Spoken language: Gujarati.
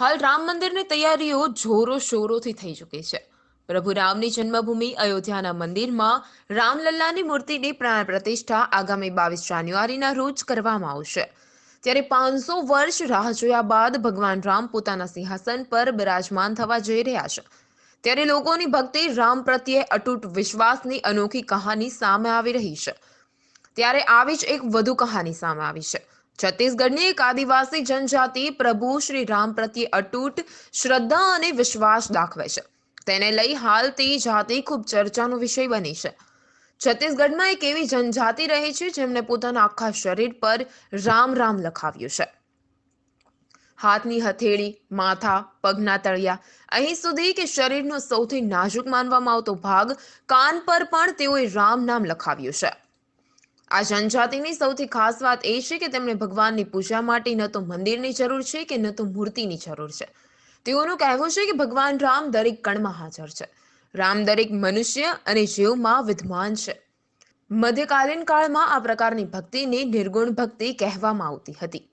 હાલ રામ મંદિરની તૈયારીઓ જોરો શોરોથી થઈ ચૂકી છે. પ્રભુ રામની જન્મભૂમિ અયોધ્યાના મંદિરમાં રામલલ્લાની મૂર્તિની પ્રાણ પ્રતિષ્ઠા આગામી બાવીસ જાન્યુઆરીના રોજ કરવામાં આવશે. ત્યારે પાંચસો વર્ષ રાહ જોયા બાદ ભગવાન રામ પોતાના સિંહાસન પર બિરાજમાન થવા જઈ રહ્યા છે. ત્યારે લોકોની ભક્તિ રામ પ્રત્યે અતૂટ વિશ્વાસની અનોખી કહાની સામે આવી રહી છે. ત્યારે આવી જ એક વધુ કહાની સામે આવી છે. છત્તીસગઢની એક આદિવાસી જનજાતિ પ્રભુ શ્રી રામ પ્રત્યે અતૂટ શ્રદ્ધા અને વિશ્વાસ દાખવે છે. તેને લઈ હાલ તે જાતિ ખૂબ ચર્ચાનો વિષય બની છે. છત્તીસગઢમાં એક એવી જનજાતિ રહે છે જેમણે પોતાના આખા શરીર પર રામ રામ લખાવ્યું છે. હાથની હથેળી, માથા, પગના તળિયા, અહીં સુધી કે શરીરનો સૌથી નાજુક માનવામાં આવતો ભાગ કાન પર પણ તેઓએ રામ નામ લખાવ્યું છે. આ જનજાતિની સૌથી ખાસ વાત એ છે કે તેમણે ભગવાનની પૂજા માટે ન તો મંદિરની જરૂર છે કે ન તો મૂર્તિની જરૂર છે. તેઓનું કહેવું છે કે ભગવાન રામ દરેક કણમાં હાજર છે. રામ દરેક મનુષ્ય અને જીવમાં વિદ્યમાન છે. મધ્યકાલીન કાળમાં આ પ્રકારની ભક્તિને નિર્ગુણ ભક્તિ કહેવામાં આવતી હતી.